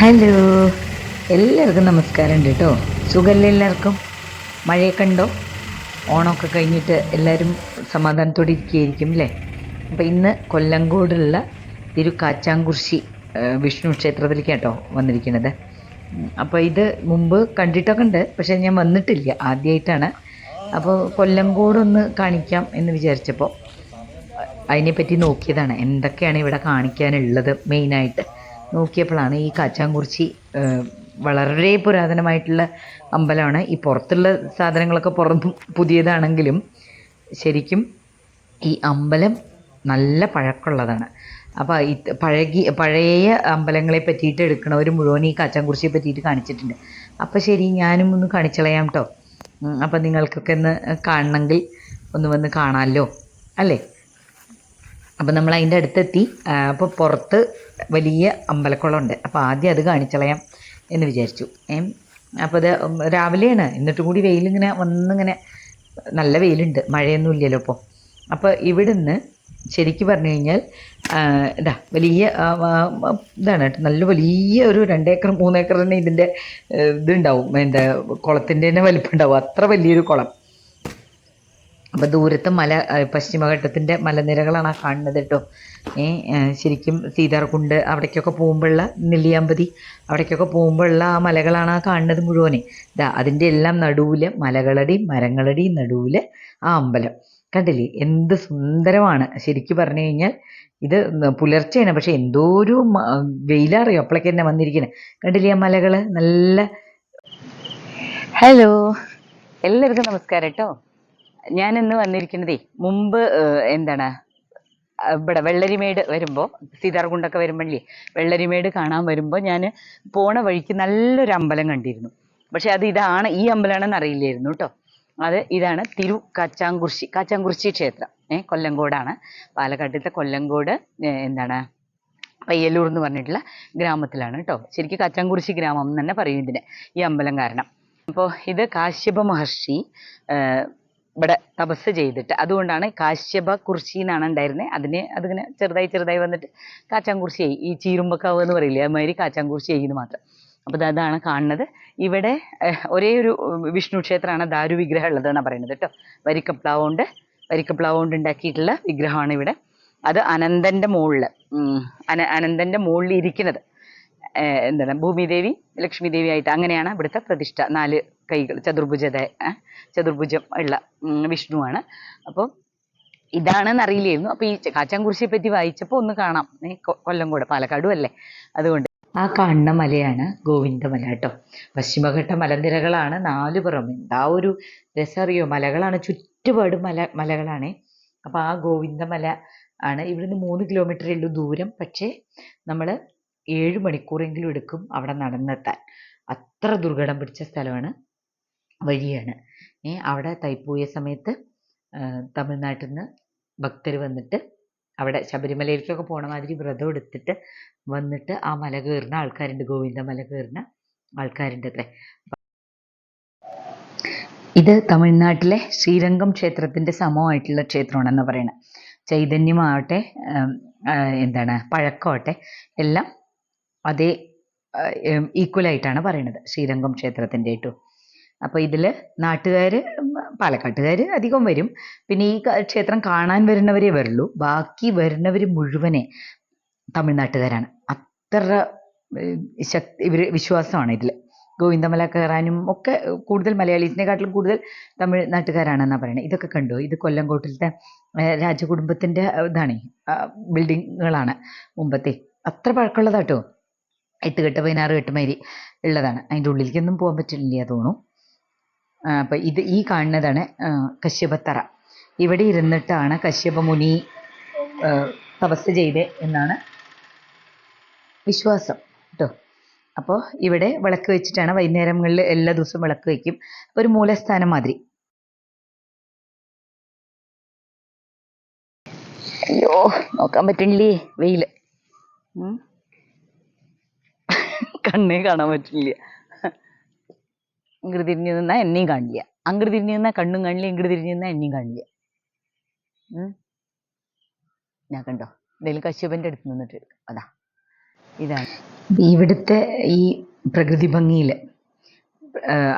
Hello. എല്ലാവർക്കും നമസ്കാരം ഉണ്ട് കേട്ടോ. സുഖമല്ലേ എല്ലാവർക്കും? മഴയൊക്കെ ഉണ്ടോ? ഓണമൊക്കെ കഴിഞ്ഞിട്ട് എല്ലാവരും സമാധാനത്തോടെ ഇരിക്കുകയായിരിക്കും അല്ലേ? അപ്പോൾ ഇന്ന് കൊല്ലങ്കോടുള്ള തിരു കാച്ചാങ്കുർശി വിഷ്ണു ക്ഷേത്രത്തിലേക്ക് കേട്ടോ വന്നിരിക്കുന്നത്. അപ്പോൾ ഇത് മുമ്പ് കണ്ടിട്ടൊക്കെ ഉണ്ട്. പക്ഷേ ഞാൻ വന്നിട്ടില്ല ആദ്യമായിട്ടാണ്. അപ്പോൾ കൊല്ലങ്കോടൊന്ന് കാണിക്കാം എന്ന് വിചാരിച്ചപ്പോൾ അതിനെപ്പറ്റി നോക്കിയതാണ്. എന്തൊക്കെയാണ് ഇവിടെ കാണിക്കാനുള്ളത് മെയിനായിട്ട്? നോക്കിയപ്പോഴാണ് ഈ കാച്ചാങ്കുറിച്ചി വളരെ പുരാതനമായിട്ടുള്ള അമ്പലമാണ്. ഈ പുറത്തുള്ള സാധനങ്ങളൊക്കെ പുറത്ത് പുതിയതാണെങ്കിലും ശരിക്കും ഈ അമ്പലം നല്ല പഴക്കമുള്ളതാണ്. അപ്പോൾ ഈ പഴകി പഴയ അമ്പലങ്ങളെ പറ്റിയിട്ട് എടുക്കണവർ മുഴുവൻ ഈ കാച്ചാങ്കുറിച്ചിയെ പറ്റിയിട്ട് കാണിച്ചിട്ടുണ്ട്. അപ്പോൾ ശരി ഞാനും ഒന്ന് കാണിച്ചളയാം കേട്ടോ അപ്പം നിങ്ങൾക്കൊക്കെ ഒന്ന് കാണണമെങ്കിൽ ഒന്ന് വന്ന് കാണാമല്ലോ അല്ലേ? അപ്പം നമ്മൾ അതിന്റെ അടുത്തെത്തി. അപ്പോൾ പുറത്ത് വലിയ അമ്പലക്കുളമുണ്ട്. അപ്പോൾ ആദ്യം അത് കാണിച്ചളയാം എന്ന് വിചാരിച്ചു. അപ്പോൾ അത് രാവിലെയാണ്. എന്നിട്ടും കൂടി വെയിലിങ്ങനെ വന്നിങ്ങനെ നല്ല വെയിലുണ്ട്. മഴയൊന്നും ഇല്ലല്ലോ ഇപ്പോൾ അപ്പോൾ ഇവിടുന്ന് ശരിക്കും പറഞ്ഞു കഴിഞ്ഞാൽ ഇതാ വലിയ ഇതാണ് നല്ല വലിയ ഒരു രണ്ടേക്കർ മൂന്നേക്കർ തന്നെ ഇതിന്റെ ഇതുണ്ടാവും. എന്താ കുളത്തിന്റെ തന്നെ വലിപ്പമുണ്ടാവും അത്ര വലിയൊരു കുളം. അപ്പോൾ ദൂരത്ത് മല പശ്ചിമഘട്ടത്തിന്റെ പശ്ചിമഘട്ടത്തിന്റെ മലനിരകളാണ് ആ കാണുന്നത് കേട്ടോ. ഏ ശരിക്കും സീതാർകുണ്ട് അവിടേക്കൊക്കെ പോകുമ്പോഴുള്ള നെല്ലിയാമ്പതി അവിടേക്കൊക്കെ പോകുമ്പോഴുള്ള ആ മലകളാണ് ആ കാണുന്നത് മുഴുവനെ. ഇതാ അതിന്റെ എല്ലാം നടുവിൽ മലകളുടെ മരങ്ങളുടെ നടുവിൽ ആ അമ്പലം. കണ്ടില്ലേ? എന്ത് സുന്ദരമാണ്. ശരിക്കും പറഞ്ഞു കഴിഞ്ഞാൽ ഇത് പുലർച്ചെയാണ്. പക്ഷെ എന്തോ ഒരു വെയിലറിയോ? അപ്പോഴേക്ക് തന്നെ വന്നിരിക്കുന്നത് കണ്ടില്ലേ ആ മലകൾ നല്ല ഹലോ എല്ലാവർക്കും നമസ്കാരം കേട്ടോ. ഞാൻ ഇന്ന് വന്നിരിക്കുന്നതേ മുമ്പ് എന്താണ് ഇവിടെ വെള്ളരിമേട് വരുമ്പോൾ സീതാർകുണ്ടൊക്കെ വരുമ്പോഴേ വെള്ളരിമേട് കാണാൻ വരുമ്പോൾ ഞാൻ പോണ വഴിക്ക് നല്ലൊരു അമ്പലം കണ്ടിരുന്നു. പക്ഷെ അത് ഇതാണ് ഈ അമ്പലമാണെന്ന് അറിയില്ലായിരുന്നു കേട്ടോ അത് ഇതാണ് തിരു കാച്ചാങ്കുറിശി കാച്ചാങ്കുറിശി ക്ഷേത്രം. ഏഹ് കൊല്ലങ്കോടാണ്. പാലക്കാട്ടിലത്തെ കൊല്ലങ്കോട് എന്താണ് പയ്യല്ലൂർ എന്ന് പറഞ്ഞിട്ടുള്ള ഗ്രാമത്തിലാണ് കേട്ടോ ശരിക്കും കാച്ചാങ്കുറിശി ഗ്രാമം എന്ന് തന്നെ പറയും ഇതിന് ഈ അമ്പലം കാരണം. അപ്പോൾ ഇത് കാശ്യപ മഹർഷി ഇവിടെ തപസ് ചെയ്തിട്ട്. അതുകൊണ്ടാണ് കാശ്യപ കുർശി എന്നാണ് ഉണ്ടായിരുന്നത് അതിന് അതിങ്ങനെ ചെറുതായി ചെറുതായി വന്നിട്ട് കാച്ചാങ്കുർശി ചെയ്യും ഈ ചീരുമ്പക്കാവ് എന്ന് പറയില്ലേ അതുമാതിരി കാച്ചാങ്കുർശി ചെയ്യുന്നു മാത്രം. അപ്പോൾ അതാണ് കാണുന്നത്. ഇവിടെ ഒരേ ഒരു വിഷ്ണു ക്ഷേത്രമാണ് ദാരു വിഗ്രഹം ഉള്ളതെന്നാണ് പറയുന്നത് കേട്ടോ. വരിക്കപ്ലാവ് കൊണ്ട് വരിക്കപ്ലാവ് കൊണ്ട് ഉണ്ടാക്കിയിട്ടുള്ള വിഗ്രഹമാണ് ഇവിടെ. അത് അനന്തന്റെ മുകളിൽ അന അനന്തന്റെ മുകളിൽ ഇരിക്കുന്നത്. എന്താണ് ഭൂമിദേവി ലക്ഷ്മി ആയിട്ട് അങ്ങനെയാണ് ഇവിടുത്തെ പ്രതിഷ്ഠ. നാല് കൈകൾ ചതുർഭുജത ചതുർഭുജം ഉള്ള വിഷ്ണുവാണ്. അപ്പോൾ ഇതാണെന്ന് അറിയില്ലായിരുന്നു. അപ്പോൾ ഈ കാച്ചാങ്കുറിശിയെ പറ്റി വായിച്ചപ്പോൾ ഒന്ന് കാണാം. കൊല്ലംകോട് പാലക്കാടും അല്ലേ? അതുകൊണ്ട് ആ കാണുന്ന മലയാണ് ഗോവിന്ദമല കേട്ടോ. പശ്ചിമഘട്ട മലനിരകളാണ് നാലു പുറം എന്താ ഒരു രസറിയോ? മലകളാണ് ചുറ്റുപാട് മല മലകളാണേ. അപ്പോൾ ആ ഗോവിന്ദമല ആണ്. ഇവിടുന്ന് മൂന്ന് കിലോമീറ്ററേ ഉള്ളൂ ദൂരം. പക്ഷേ നമ്മൾ ഏഴ് മണിക്കൂറെങ്കിലും എടുക്കും അവിടെ നടന്നെത്താൻ. അത്ര ദുർഘടം പിടിച്ച സ്ഥലമാണ് വഴിയാണ്. ഏ അവിടെ തൈപ്പൂയ സമയത്ത് തമിഴ്നാട്ടിൽ നിന്ന് ഭക്തർ വന്നിട്ട് അവിടെ ശബരിമലയിലേക്കൊക്കെ പോണ മാതിരി വ്രതം എടുത്തിട്ട് വന്നിട്ട് ആ മല കയറുന്ന ആൾക്കാരുണ്ട് ഗോവിന്ദ മല കയറുന്ന ആൾക്കാരുണ്ട് അത്രേ ഇത് തമിഴ്നാട്ടിലെ ശ്രീരംഗം ക്ഷേത്രത്തിന്റെ സമമായിട്ടുള്ള ക്ഷേത്രമാണെന്ന് പറയുന്നത് ചൈതന്യമാവട്ടെ എന്താണ് പഴക്കമാവട്ടെ എല്ലാം അതേ ഈക്വൽ ആയിട്ടാണ് പറയണത്. ശ്രീരംഗം ക്ഷേത്രത്തിന്റെ കേട്ടോ അപ്പോൾ ഇതിൽ നാട്ടുകാർ പാലക്കാട്ടുകാർ അധികം വരും. പിന്നെ ഈ ക്ഷേത്രം കാണാൻ വരുന്നവരേ വരുള്ളൂ. ബാക്കി വരുന്നവർ മുഴുവനെ തമിഴ്നാട്ടുകാരാണ്. അത്ര ശക്തി ഇവർ വിശ്വാസമാണ് ഇതിൽ ഗോവിന്ദമല കയറാനും ഒക്കെ കൂടുതൽ മലയാളീസിനെക്കാട്ടിലും കൂടുതൽ തമിഴ്നാട്ടുകാരാണെന്നാണ് പറയുന്നത് ഇതൊക്കെ കണ്ടു. ഇത് കൊല്ലംകോട്ടിലത്തെ രാജകുടുംബത്തിന്റെ ഇതാണ് ബിൽഡിങ്ങുകളാണ് മുമ്പത്തെ. അത്ര പഴക്കമുള്ളതാട്ടോ എട്ട് കെട്ട് പതിനാറ് കെട്ട് മാതിരി ഉള്ളതാണ്. അതിന്റെ ഉള്ളിലേക്കൊന്നും പോകാൻ പറ്റില്ല തോന്നും അപ്പം ഇത് ഈ കാണുന്നതാണ് കശ്യപത്തറ ഇവിടെ ഇരുന്നിട്ടാണ് കശ്യപ മുനി തപസ് ചെയ്തേ എന്നാണ് വിശ്വാസം കേട്ടോ അപ്പോൾ ഇവിടെ വിളക്ക് വെച്ചിട്ടാണ് വൈകുന്നേരങ്ങളിൽ എല്ലാ ദിവസവും വിളക്ക് വയ്ക്കും ഒരു മൂലസ്ഥാനം മാതിരി. അയ്യോ നോക്കാൻ പറ്റണില്ലേ വെയിൽ കണ്ണേ കാണാൻ പറ്റില്ല. ഇങ്ങോട്ട് തിരിഞ്ഞു നിന്നാൽ എന്നെയും കാണില്ല. അങ്ങോട്ട് തിരിഞ്ഞു നിന്നാൽ കണ്ണും കാണില്ല ഇങ്ങോട്ട് തിരിഞ്ഞു നിന്നാൽ എന്നെയും കാണില്ല. ഞാൻ കണ്ടോ? എന്തെങ്കിലും കശ്യപന്റെ അടുത്ത് നിന്നിട്ട് അതാ. ഇതാണ്. ഇവിടുത്തെ ഈ പ്രകൃതി ഭംഗിയിൽ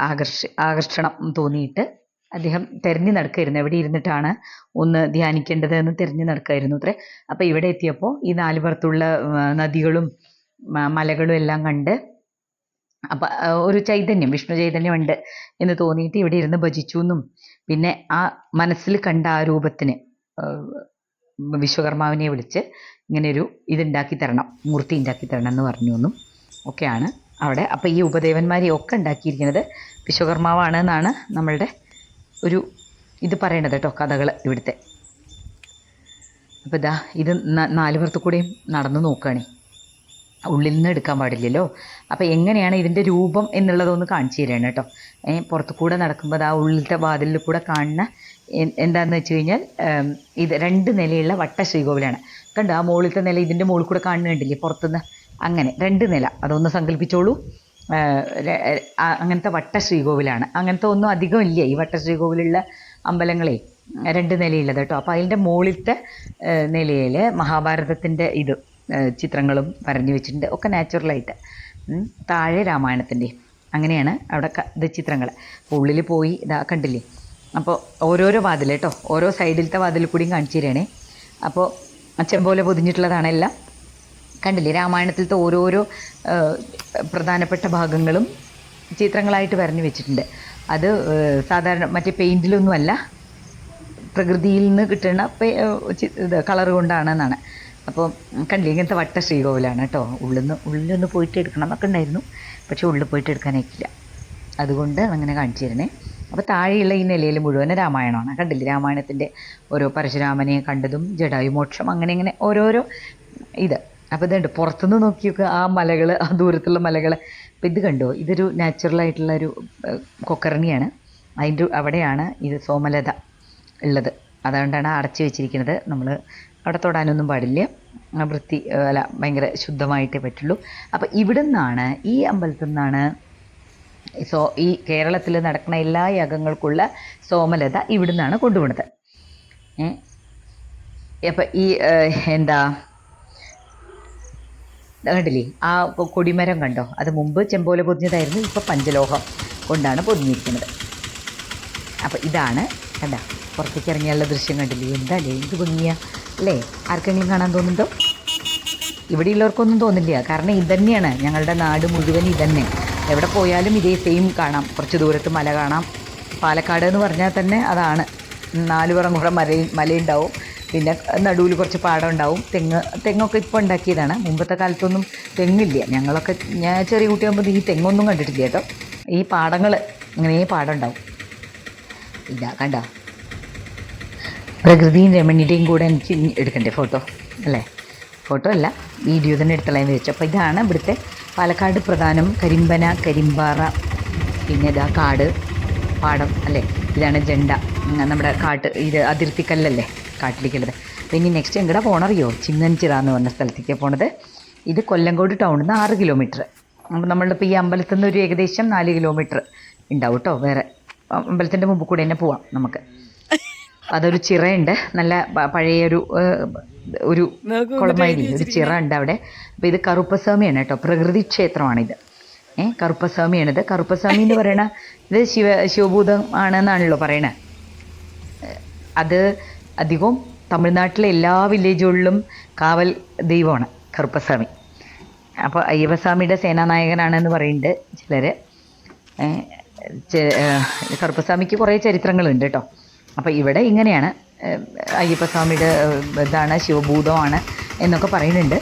ആകർഷ ആകർഷണം തോന്നിയിട്ട് അദ്ദേഹം തെരഞ്ഞു നടക്കായിരുന്നു. എവിടെ ഇരുന്നിട്ടാണ് ഒന്ന് ധ്യാനിക്കേണ്ടത് എന്ന് തിരഞ്ഞു നടക്കായിരുന്നു അത്രേ. അപ്പോൾ ഇവിടെ എത്തിയപ്പോൾ ഈ നാല് പുറത്തുള്ള നദികളും മലകളും എല്ലാം കണ്ട് അപ്പം ഒരു ചൈതന്യം വിഷ്ണു ചൈതന്യം ഉണ്ട് എന്ന് തോന്നിയിട്ട് ഇവിടെ ഇരുന്ന് ഭജിച്ചു എന്നും. പിന്നെ ആ മനസ്സിൽ കണ്ട ആ രൂപത്തിന് വിശ്വകർമാവിനെ വിളിച്ച് ഇങ്ങനെ ഒരു ഇതുണ്ടാക്കി തരണം മൂർത്തി ഉണ്ടാക്കി തരണം എന്ന് പറഞ്ഞു എന്നും ഒക്കെയാണ് അവിടെ. അപ്പം ഈ ഉപദേവന്മാരെ ഒക്കെ ഉണ്ടാക്കിയിരിക്കുന്നത് വിശ്വകർമാവാണ് എന്നാണ് നമ്മളുടെ ഒരു ഇത് പറയണത് കേട്ടോ കഥകൾ ഇവിടുത്തെ. അപ്പോൾ ഇതാ ഇത് നാല് പുറത്തു കൂടെയും നടന്നു നോക്കുകയാണേ ഉള്ളിൽ നിന്ന് എടുക്കാൻ പാടില്ലല്ലോ. അപ്പോൾ എങ്ങനെയാണ് ഇതിന്റെ രൂപം എന്നുള്ളതൊന്ന് കാണിച്ചു തരാണ് കേട്ടോ. പുറത്തു കൂടെ നടക്കുമ്പോൾ ആ ഉള്ളിലത്തെ വാതിലിൽ കൂടെ കാണുന്ന എന്താണെന്ന് വെച്ച് കഴിഞ്ഞാൽ ഇത് രണ്ട് നിലയുള്ള വട്ട ശ്രീകോവിലാണ്. കണ്ടോ? ആ മുകളിലത്തെ നില ഇതിന്റെ മുകളിൽ കൂടെ കാണുന്നുണ്ടല്ലേ പുറത്തുനിന്ന്? അങ്ങനെ രണ്ട് നില. അതൊന്ന് സങ്കല്പിച്ചോളൂ. അങ്ങനത്തെ വട്ട ശ്രീകോവിലാണ്. അങ്ങനത്തെ ഒന്നും അധികം ഇല്ല ഈ വട്ട ശ്രീകോവിലുള്ള അമ്പലങ്ങളെ. രണ്ട് നിലയുള്ളത് കേട്ടോ. അപ്പോൾ അതിന്റെ മുകളിലത്തെ നിലയിൽ മഹാഭാരതത്തിന്റെ ഇത്. ചിത്രങ്ങളും വരഞ്ഞു വെച്ചിട്ടുണ്ട്. ഒക്കെ നാച്ചുറലായിട്ട്. താഴെ രാമായണത്തിന്റെ. അങ്ങനെയാണ് അവിടെ ഇത് ചിത്രങ്ങൾ. ഉള്ളിൽ പോയി ഇതാ കണ്ടില്ലേ? അപ്പോൾ ഓരോരോ വാതിൽ കേട്ടോ. ഓരോ സൈഡിലത്തെ വാതിൽ കൂടിയും കാണിച്ചു തരണേ അപ്പോൾ അച്ഛൻ പോലെ പൊതിഞ്ഞിട്ടുള്ളതാണ് എല്ലാം. കണ്ടില്ലേ? രാമായണത്തിലത്തെ ഓരോരോ പ്രധാനപ്പെട്ട ഭാഗങ്ങളും ചിത്രങ്ങളായിട്ട് വരഞ്ഞു വെച്ചിട്ടുണ്ട്. അത് സാധാരണ മറ്റേ പെയിന്റിലൊന്നുമല്ല പ്രകൃതിയിൽ നിന്ന് കിട്ടുന്ന കളർ കൊണ്ടാണെന്നാണ്. അപ്പോൾ കണ്ടില്ലേ ഇങ്ങനത്തെ വട്ട ശ്രീകോവിലാണ് കേട്ടോ. ഉള്ളിൽ നിന്ന് ഉള്ളിലൊന്ന് പോയിട്ട് എടുക്കണം എന്നൊക്കെ ഉണ്ടായിരുന്നു. പക്ഷേ ഉള്ളിൽ പോയിട്ട് എടുക്കാനായിട്ടില്ല അതുകൊണ്ട് അങ്ങനെ കാണിച്ചു തരണേ അപ്പോൾ താഴെയുള്ള ഈ നിലയിൽ മുഴുവൻ രാമായണമാണ്. കണ്ടില്ലേ രാമായണത്തിന്റെ ഓരോ പരശുരാമനെ കണ്ടതും ജടായുമോക്ഷം അങ്ങനെ ഇങ്ങനെ ഓരോരോ ഇത്. അപ്പോൾ ഇതുണ്ട് പുറത്തുനിന്ന് നോക്കിയൊക്കെ ആ മലകൾ ആ ദൂരത്തുള്ള മലകൾ അപ്പോൾ ഇത് കണ്ടോ ഇതൊരു നാച്ചുറലായിട്ടുള്ള ഒരു ഏഹ്, കൊക്കർണിയാണ്. അതിന്റെ അവിടെയാണ് ഇത് സോമലത ഉള്ളത്. അതുകൊണ്ടാണ് അടച്ചു വെച്ചിരിക്കുന്നത് നമ്മൾ അവിടെ തൊടാനൊന്നും പാടില്ല. വൃത്തി അല്ല ഭയങ്കര ശുദ്ധമായിട്ടേ പറ്റുള്ളൂ. അപ്പോൾ ഇവിടെ നിന്നാണ് ഈ അമ്പലത്തിൽ നിന്നാണ് സോ ഈ കേരളത്തിൽ നടക്കുന്ന എല്ലാ യാഗങ്ങൾക്കുള്ള സോമലത ഇവിടെ നിന്നാണ് കൊണ്ടുപോകുന്നത് ഏ? അപ്പം ഈ എന്താ കണ്ടില്ലേ? ആ കൊടിമരം കണ്ടോ? അത് മുമ്പ് ചെമ്പോല പൊതിഞ്ഞതായിരുന്നു ഇപ്പോൾ പഞ്ചലോഹം കൊണ്ടാണ് പൊതിഞ്ഞിരിക്കുന്നത്. അപ്പോൾ ഇതാണ് കണ്ട പുറത്തേക്ക് ഇറങ്ങിയുള്ള ദൃശ്യം കണ്ടില്ലേ? എന്താ എന്ത് ഭംഗിയാ? അല്ലേ? ആർക്കെങ്കിലും കാണാൻ തോന്നുന്നുണ്ടോ? ഇവിടെയുള്ളവർക്കൊന്നും തോന്നില്ല. കാരണം ഇതന്നെയാണ് ഞങ്ങളുടെ നാട് മുഴുവൻ ഇതന്നെ. എവിടെ പോയാലും ഇതേ സെയിം കാണാം. കുറച്ച് ദൂരത്ത് മല കാണാം. പാലക്കാട് എന്ന് പറഞ്ഞാൽ തന്നെ അതാണ്. നാല് പുറം കൂടെ മല മലയുണ്ടാവും. പിന്നെ നടുവിൽ കുറച്ച് പാടം ഉണ്ടാവും തെങ്ങ് തെങ്ങൊക്കെ ഇപ്പോൾ ഉണ്ടാക്കിയതാണ്. മുമ്പത്തെ കാലത്തൊന്നും തെങ്ങില്ല. ഞങ്ങളൊക്കെ ഞാൻ ചെറിയ കുട്ടിയാകുമ്പോൾ ഈ തെങ്ങൊന്നും കണ്ടിട്ടില്ല കേട്ടോ. ഈ പാടങ്ങൾ ഇങ്ങനെ പാടം ഉണ്ടാവും. ഇല്ല കണ്ടോ. പ്രകൃതിയും രമണിയുടെയും കൂടെ എനിക്ക് എടുക്കണ്ടേ ഫോട്ടോ അല്ലേ? ഫോട്ടോ അല്ല വീഡിയോ തന്നെ എടുത്തളയാൻ വെച്ചു അപ്പോൾ ഇതാണ് ഇവിടുത്തെ പാലക്കാട് പ്രധാനം കരിമ്പന കരിമ്പാറ പിന്നെ ഇതാ കാട് പാടം അല്ലേ? ഇതാണ് ജണ്ട. നമ്മുടെ കാട്ട് ഇത് അതിർത്തിക്കല്ലല്ലേ? കാട്ടിലേക്കുള്ളത്. ഇനി നെക്സ്റ്റ് എങ്ങടെ പോണറിയോ? ചിങ്ങൻചിറ എന്ന് പറഞ്ഞ സ്ഥലത്തേക്ക് പോണത്. ഇത് കൊല്ലങ്കോട് ടൗണിൽ നിന്ന് ആറ് കിലോമീറ്റർ അപ്പോൾ നമ്മളിപ്പോൾ ഈ അമ്പലത്തിൽ നിന്ന് ഒരു ഏകദേശം നാല് കിലോമീറ്റർ ഉണ്ടാവും കേട്ടോ വേറെ. അമ്പലത്തിന്റെ മുമ്പ് കൂടെ തന്നെ പോവാം നമുക്ക്. അതൊരു ചിറയുണ്ട്. നല്ല പഴയൊരു ഒരു കുളമാരി ഒരു ചിറ ഉണ്ട് അവിടെ. അപ്പോൾ ഇത് കറുപ്പസ്വാമിയാണ് കേട്ടോ. പ്രകൃതി ക്ഷേത്രമാണിത് ഏ കറുപ്പസ്വാമിയാണിത് കറുപ്പസ്വാമി എന്ന് പറയണ ഇത് ശിവ ശിവഭൂതം ആണെന്നാണല്ലോ പറയണത് അത് അധികവും തമിഴ്നാട്ടിലെ എല്ലാ വില്ലേജുകളിലും കാവൽ ദൈവമാണ് കറുപ്പസ്വാമി അപ്പോൾ അയ്യപ്പസ്വാമിയുടെ സേനാനായകനാണെന്ന് പറയുന്നുണ്ട് ചിലർ കറുപ്പസ്വാമിക്ക് കുറേ ചരിത്രങ്ങളുണ്ട് കേട്ടോ. അപ്പോൾ ഇവിടെ ഇങ്ങനെയാണ് അയ്യപ്പസ്വാമിയുടെ ഇതാണ് ശിവഭൂതമാണ് എന്നൊക്കെ പറയുന്നുണ്ട്.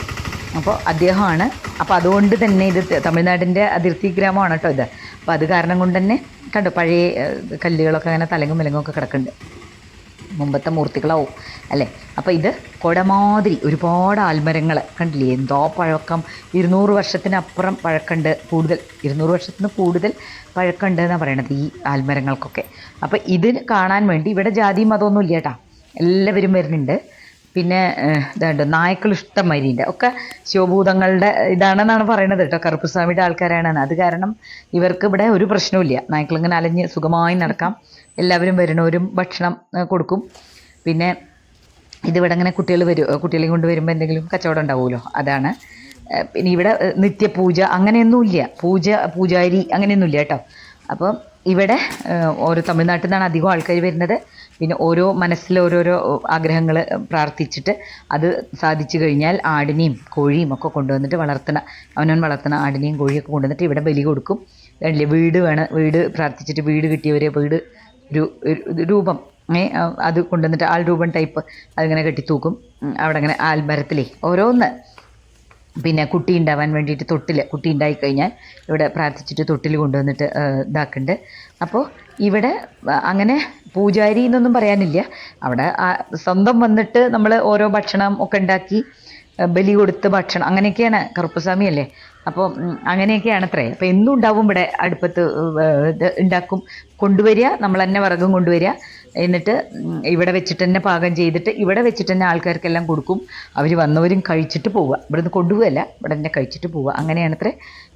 അപ്പോൾ അദ്ദേഹമാണ് അപ്പോൾ അതുകൊണ്ട് തന്നെ ഇത് തമിഴ്നാടിന്റെ അതിർത്തി ഗ്രാമമാണ് കേട്ടോ ഇത്. അപ്പോൾ അത് കാരണം കൊണ്ട് തന്നെ കണ്ടോ പഴയ കല്ലുകളൊക്കെ അങ്ങനെ തലങ്ങും വിലങ്ങും ഒക്കെ കിടക്കുന്നുണ്ട്. മുമ്പത്തെ മൂർത്തികളാവും അല്ലേ? അപ്പോൾ ഇത് കുടമാതിരി ഒരുപാട് ആൽമരങ്ങൾ കണ്ടില്ലേ? എന്തോ പഴക്കം. ഇരുന്നൂറ് വർഷത്തിനപ്പുറം പഴക്കമുണ്ട് കൂടുതൽ. ഇരുന്നൂറ് വർഷത്തിന് കൂടുതൽ പഴക്കമുണ്ട് എന്നാണ് പറയണത് ഈ ആൽമരങ്ങൾക്കൊക്കെ. അപ്പോൾ ഇതിന് കാണാൻ വേണ്ടി ഇവിടെ ജാതി മതമൊന്നും ഇല്ല കേട്ടാ. എല്ലാവരും വരുന്നുണ്ട്. പിന്നെ ഇതുണ്ട് നായ്ക്കൾ ഇഷ്ടം മരിയുണ്ട് ഒക്കെ ശിവഭൂതങ്ങളുടെ ഇതാണെന്നാണ് പറയണത് കേട്ടോ. കറുപ്പുസ്വാമിയുടെ ആൾക്കാരാണെന്ന്. അത് കാരണം ഇവർക്ക് ഇവിടെ ഒരു പ്രശ്നവുമില്ല. നായ്ക്കൾ ഇങ്ങനെ അലഞ്ഞ് സുഖമായി നടക്കാം. എല്ലാവരും വരുന്നവരും ഭക്ഷണം കൊടുക്കും. പിന്നെ ഇതിവിടെ അങ്ങനെ കുട്ടികൾ വരും കുട്ടികളെ കൊണ്ട് വരുമ്പോൾ എന്തെങ്കിലും കച്ചവടം ഉണ്ടാവുമല്ലോ? അതാണ്. പിന്നെ ഇവിടെ നിത്യപൂജ അങ്ങനെയൊന്നുമില്ല പൂജ പൂജാരി അങ്ങനെയൊന്നുമില്ല കേട്ടോ. അപ്പം ഇവിടെ ഓരോ തമിഴ്നാട്ടിൽ നിന്നാണ് അധികം ആൾക്കാർ വരുന്നത്. പിന്നെ ഓരോ മനസ്സിൽ ഓരോരോ ആഗ്രഹങ്ങൾ പ്രാർത്ഥിച്ചിട്ട് അത് സാധിച്ചു കഴിഞ്ഞാൽ ആടിനെയും കോഴിയും ഒക്കെ കൊണ്ടുവന്നിട്ട് വളർത്തണ അവനവൻ വളർത്തണ ആടിനെയും കോഴിയൊക്കെ കൊണ്ടുവന്നിട്ട് ഇവിടെ ബലി കൊടുക്കും. വീട് വേണം വീട് പ്രാർത്ഥിച്ചിട്ട് വീട് കിട്ടിയവരെ വീട് രൂപം. അത് കൊണ്ടുവന്നിട്ട് ആൾ രൂപം ടൈപ്പ് അതിങ്ങനെ കെട്ടിത്തൂക്കും. അവിടെ അങ്ങനെ ആൽമരത്തിലേ ഓരോന്ന്. പിന്നെ കുട്ടി ഉണ്ടാവാൻ വേണ്ടിയിട്ട് തൊട്ടിൽ കുട്ടി ഉണ്ടായിക്കഴിഞ്ഞാൽ ഇവിടെ പ്രാർത്ഥിച്ചിട്ട് തൊട്ടിൽ കൊണ്ടുവന്നിട്ട് ഇതാക്കുന്നുണ്ട് അപ്പോൾ ഇവിടെ അങ്ങനെ പൂജാരി എന്നൊന്നും പറയാനില്ല. അവിടെ സ്വന്തം വന്നിട്ട് നമ്മൾ ഓരോ ഭക്ഷണം ഒക്കെ ഉണ്ടാക്കി ബലി കൊടുത്ത് ഭക്ഷണം അങ്ങനെയൊക്കെയാണ് കറുപ്പസ്വാമി അല്ലേ? അപ്പോൾ അങ്ങനെയൊക്കെയാണ് അത്രേ അപ്പോൾ എന്നും ഉണ്ടാവും ഇവിടെ അടുപ്പത്ത് ഇത് ഉണ്ടാക്കും? കൊണ്ടുവരിക നമ്മൾ തന്നെ വിറകും കൊണ്ടുവരിക. എന്നിട്ട് ഇവിടെ വെച്ചിട്ട് തന്നെ പാകം ചെയ്തിട്ട് ഇവിടെ വെച്ചിട്ട് തന്നെ ആൾക്കാർക്കെല്ലാം കൊടുക്കും. അവർ വന്നവരും കഴിച്ചിട്ട് പോവുക. ഇവിടുന്ന് കൊണ്ടുപോകല്ല ഇവിടെ തന്നെ കഴിച്ചിട്ട് പോവുക. അങ്ങനെയാണ് അത്രേ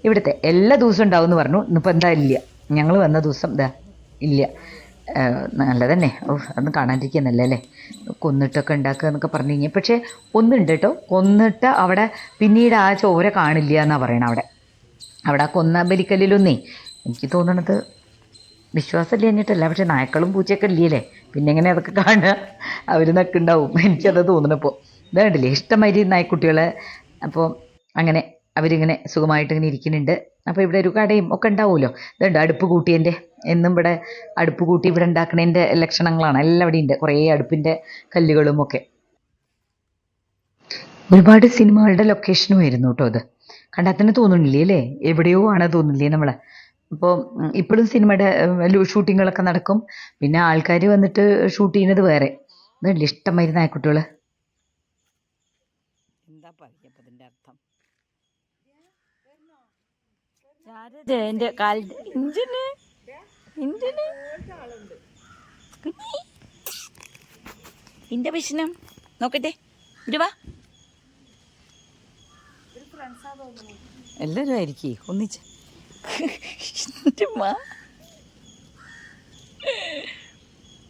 ഇവിടുത്തെ. എല്ലാ ദിവസവും ഉണ്ടാവും എന്ന് പറഞ്ഞു. ഇന്നിപ്പോൾ എന്താ ഇല്ല. ഞങ്ങൾ വന്ന ദിവസം ഇതാ ഇല്ല. ഏഹ് നല്ല തന്നെ ഓ അതൊന്നും കാണാണ്ടിരിക്കുന്നല്ലേ അല്ലേ? കൊന്നിട്ടൊക്കെ ഉണ്ടാക്കുക എന്നൊക്കെ പറഞ്ഞു കഴിഞ്ഞാൽ പക്ഷേ ഒന്നുണ്ട് കേട്ടോ. കൊന്നിട്ട് അവിടെ പിന്നീട് ആ ചോര കാണില്ല എന്നാണ് പറയണത് അവിടെ. അവിടെ ആ കൊന്ന ബലിക്കല്ലിലൊന്നേ എനിക്ക് തോന്നണത് വിശ്വാസമില്ല എന്നിട്ടല്ല. പക്ഷെ നായ്ക്കളും പൂച്ചയൊക്കെ ഇല്ലേ പിന്നെ എങ്ങനെ അതൊക്കെ കാണുക? അവർ നക്കുണ്ടാവും. എനിക്കത് തോന്നണപ്പോൾ ഇതാണ്ടില്ലേ ഇഷ്ടമാതിരി നായ്ക്കുട്ടികളെ. അപ്പോൾ അങ്ങനെ അവരിങ്ങനെ സുഖമായിട്ട് ഇങ്ങനെ ഇരിക്കുന്നുണ്ട്. അപ്പോൾ ഇവിടെ ഒരു കടയും ഒക്കെ ഉണ്ടാവുമല്ലോ. ഇതുണ്ട് അടുപ്പ് കൂട്ടിയതിന്റെ എന്നും ഇവിടെ അടുപ്പ് കൂട്ടി ഇവിടെ ഉണ്ടാക്കുന്നതിന്റെ ലക്ഷണങ്ങളാണ്. എല്ലാം ഇവിടെ ഉണ്ട് കുറേ അടുപ്പിന്റെ കല്ലുകളും ഒക്കെ. ഒരുപാട് സിനിമകളുടെ ലൊക്കേഷനും ആയിരുന്നു കേട്ടോ അത്. കണ്ടാൽ തന്നെ തോന്നുന്നില്ലേ അല്ലേ? എവിടെയോ ആണ് തോന്നുന്നില്ലേ നമ്മൾ അപ്പോൾ ഇപ്പോഴും സിനിമയുടെ ഷൂട്ടിങ്ങുകളൊക്കെ നടക്കും. പിന്നെ ആൾക്കാർ വന്നിട്ട് ഷൂട്ട് ചെയ്യുന്നത് വേറെ. ഇഷ്ടമായിരുന്നു നായ്ക്കുട്ടികൾ എന്താ പറയാ ഇപ്പൊ ഇതിന്റെ അർത്ഥം എന്റെ ഇന്റെ പ്രശ്നം നോക്കട്ടെ. ഇരുവാ എല്ലാരും ആയിരിക്കേ ഒന്നിച്ച്.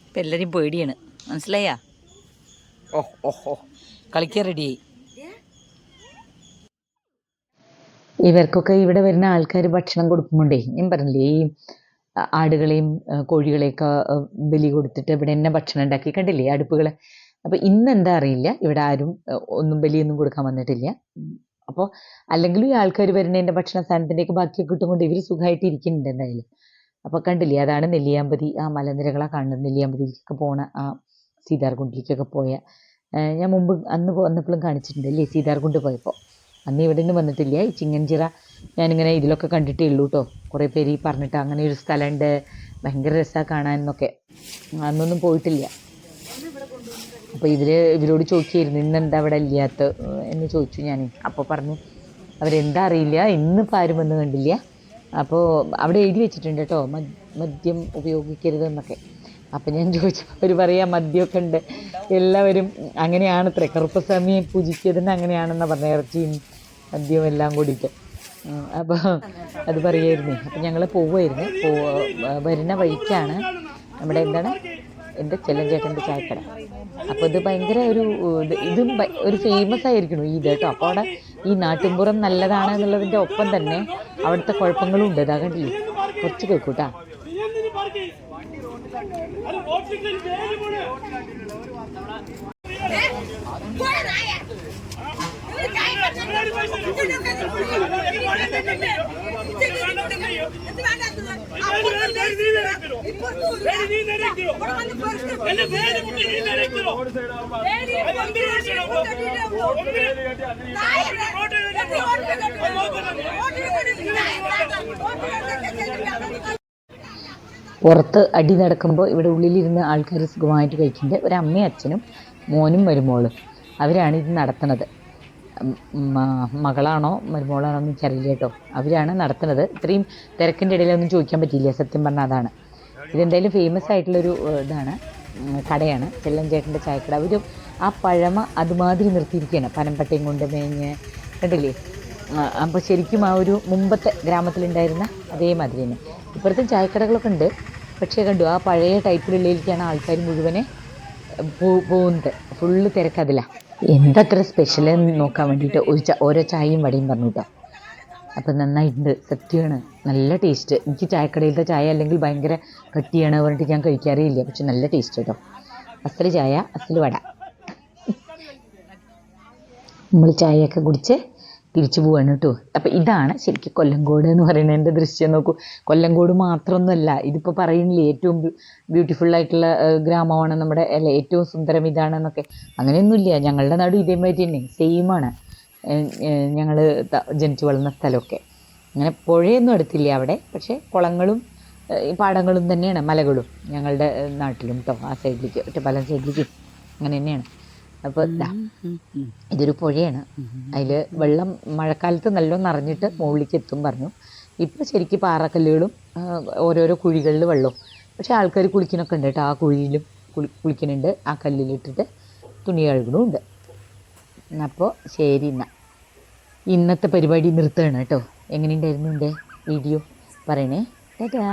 ഇപ്പൊ പേടിയാണ്. മനസ്സിലായാ? ഓ ഓ ഓ. കളിക്കാൻ റെഡിയായി ഇവർക്കൊക്കെ ഇവിടെ വരുന്ന ആൾക്കാർ ഭക്ഷണം കൊടുക്കുമ്പോണ്ടേ ഞാൻ പറഞ്ഞില്ലേ ഈ ആടുകളെയും കോഴികളെയൊക്കെ ബലി കൊടുത്തിട്ട് ഇവിടെ തന്നെ ഭക്ഷണം ഉണ്ടാക്കി കണ്ടില്ലേ അടുപ്പുകളെ. അപ്പോൾ ഇന്ന് എന്താ അറിയില്ല ഇവിടെ ആരും ഒന്നും ബലിയൊന്നും കൊടുക്കാൻ വന്നിട്ടില്ല. അപ്പോൾ അല്ലെങ്കിലും ഈ ആൾക്കാർ വരുന്നതിന്റെ ഭക്ഷണ സാധനത്തിന്റെയൊക്കെ ബാക്കിയൊക്കെ കിട്ടുകൊണ്ട് ഇവർ സുഖമായിട്ട് ഇരിക്കുന്നുണ്ട് എന്തായാലും. അപ്പോൾ കണ്ടില്ലേ അതാണ് നെല്ലിയാമ്പതി ആ മലനിരകളാ കാണുന്നത്. നെല്ലിയാമ്പതിയിലേക്കൊക്കെ പോണ ആ സീതാർകുണ്ടിലേക്കൊക്കെ പോയ ഞാൻ മുമ്പ് അന്ന് വന്നപ്പോഴും കാണിച്ചിട്ടുണ്ട് അല്ലേ സീതാർകുണ്ട് പോയപ്പോൾ അന്ന് ഇവിടെ നിന്ന് വന്നിട്ടില്ല. ഈ ചിങ്ങൻചിറ ഞാനിങ്ങനെ ഇതിലൊക്കെ കണ്ടിട്ടേ ഉള്ളൂ കേട്ടോ കുറേ പേര് ഈ പറഞ്ഞിട്ട് അങ്ങനെ ഒരു സ്ഥലമുണ്ട് ഭയങ്കര രസമാണ് കാണാൻ എന്നൊക്കെ. അന്നൊന്നും പോയിട്ടില്ല. അപ്പോൾ ഇതിൽ ഇവരോട് ചോദിക്കായിരുന്നു ഇന്നെന്താ അവിടെ ഇല്ലാത്ത എന്ന് ചോദിച്ചു ഞാൻ അപ്പോൾ പറഞ്ഞു അവരെന്താ അറിയില്ല. ഇന്നിപ്പോൾ ആരും വന്ന് കണ്ടില്ല. അപ്പോൾ അവിടെ എഴുതി വെച്ചിട്ടുണ്ട് കേട്ടോ മദ്- മദ്യം ഉപയോഗിക്കരുതെന്നൊക്കെ അപ്പം ഞാൻ ചോദിച്ചു അവർ പറയാം മദ്യമൊക്കെ ഉണ്ട്. എല്ലാവരും അങ്ങനെയാണ്. അങ്ങനെയാണത്രേ കറുപ്പസ്വാമിയെ പൂജിച്ചതിന് അങ്ങനെയാണെന്നാണ് പറഞ്ഞ ഇറച്ചിയും മദ്യവും എല്ലാം കൂടിയിട്ട് അപ്പോൾ അത് പറയായിരുന്നേ. അപ്പം ഞങ്ങൾ പോവുമായിരുന്നു പോ വരുന്ന വഴിക്കാണ് നമ്മുടെ എന്താണ്? എന്റെ ചെല്ലഞ്ചേട്ടന്റെ ചായക്കട. അപ്പോൾ ഇത് ഭയങ്കര ഒരു ഇത് ഒരു ഫേമസ് ആയിരിക്കണം ഇത് കേട്ടോ. അപ്പോൾ അവിടെ ഈ നാട്ടിൻപുറം നല്ലതാണ് എന്നുള്ളതിന്റെ ഒപ്പം തന്നെ അവിടുത്തെ കുഴപ്പങ്ങളും ഉണ്ട്. ഇതാ കണ്ടില്ലേ? കുറച്ച് കേൾക്കൂട്ടാ. പുറത്ത് അടി നടക്കുമ്പോൾ ഇവിടെ ഉള്ളിലിരുന്ന് ആൾക്കാർ സുഖമായിട്ട് കഴിക്കുന്നുണ്ട്. ഒരു അമ്മയും അച്ഛനും മോനും മരുമോളും അവരാണ് ഇത് നടത്തുന്നത്. മകളാണോ മരുമോളാണോ എന്ന് എനിക്കറിയില്ല കേട്ടോ. അവരാണ് നടത്തുന്നത്. ഇത്രയും തിരക്കിന്റെ ഇടയിലൊന്നും ചോദിക്കാൻ പറ്റിയില്ല. സത്യം പറഞ്ഞാൽ അതാണ്. ഇതെന്തായാലും ഫേമസ് ആയിട്ടുള്ളൊരു ഇതാണ് കടയാണ്. ചെല്ലഞ്ചേട്ടന്റെ ചായക്കട. അവരും ആ പഴമ അതുമാതിരി നിർത്തിയിരിക്കുകയാണ്. പനമ്പട്ടയും കൊണ്ട് മേഞ്ഞ് കണ്ടില്ലേ? അപ്പോൾ ശരിക്കും ആ ഒരു മുമ്പത്തെ ഗ്രാമത്തിലുണ്ടായിരുന്ന അതേമാതിരി തന്നെ. ഇപ്പോഴത്തെ ചായക്കടകളൊക്കെ ഉണ്ട്. പക്ഷേ കണ്ടു ആ പഴയ ടൈപ്പിലുള്ളതിലേക്കാണ് ആൾക്കാർ മുഴുവനെ പോകുന്നത്. ഫുള്ള് തിരക്കതിലാണ് എന്തത്ര സ്പെഷ്യൽ എന്ന് നോക്കാൻ വേണ്ടിയിട്ട് ഒരു ഓരോ ചായയും വടയും പറഞ്ഞു കേട്ടോ അപ്പം നന്നായിട്ടുണ്ട് സത്യമാണ്. നല്ല ടേസ്റ്റ് എനിക്ക് ചായക്കടയിലത്തെ ചായ അല്ലെങ്കിൽ ഭയങ്കര കട്ടിയാണ് പറഞ്ഞിട്ട് ഞാൻ കഴിക്കാറേ ഇല്ല പക്ഷെ നല്ല ടേസ്റ്റ് കേട്ടോ അസൽ ചായ അസൽ വട. നമ്മൾ ചായയൊക്കെ കുടിച്ച് തിരിച്ചു പോവാണ് കേട്ടോ. അപ്പം ഇതാണ് ശരിക്കും കൊല്ലങ്കോട് എന്ന് പറയുന്നത്. എന്റെ ദൃശ്യം നോക്കൂ. കൊല്ലങ്കോട് മാത്രമൊന്നുമല്ല ഇതിപ്പോൾ പറയുന്നില്ലേ ഏറ്റവും ബ്യൂട്ടിഫുൾ ആയിട്ടുള്ള ഗ്രാമമാണ് നമ്മുടെ അല്ല ഏറ്റവും സുന്ദരം ഇതാണെന്നൊക്കെ. അങ്ങനെയൊന്നുമില്ല. ഞങ്ങളുടെ നാട് ഇതേമാതിരി തന്നെ സെയിമാണ് ഞങ്ങൾ ജനിച്ചു വളർന്ന സ്ഥലമൊക്കെ. അങ്ങനെ പുഴയൊന്നും അടുത്തില്ല അവിടെ. പക്ഷേ കുളങ്ങളും പാടങ്ങളും തന്നെയാണ് മലകളും ഞങ്ങളുടെ നാട്ടിലും കേട്ടോ ആ സൈഡിലേക്ക് ഒറ്റപ്പാലം സൈഡിലേക്ക് അങ്ങനെ തന്നെയാണ്. അപ്പോൾ ഇതൊരു പുഴയാണ്. അതിൽ വെള്ളം മഴക്കാലത്ത് നല്ലോണം നിറഞ്ഞിട്ട് മുകളിലേക്ക് എത്തും പറഞ്ഞു. ഇപ്പോൾ ശരിക്കും പാറക്കല്ലുകളും ഓരോരോ കുഴികളിൽ വെള്ളവും. പക്ഷേ ആൾക്കാർ കുളിക്കണൊക്കെ ഉണ്ട് കേട്ടോ. ആ കുഴിയിലും കുളി കുളിക്കുന്നുണ്ട് ആ കല്ലിലിട്ടിട്ട് തുണി കഴുകണമുണ്ട് അപ്പോൾ ശരി എന്നാൽ ഇന്നത്തെ പരിപാടി നിർത്തുകയാണ് കേട്ടോ. എങ്ങനെയുണ്ടായിരുന്നു എന്റെ വീഡിയോ? പറയണേ. ടാറ്റാ.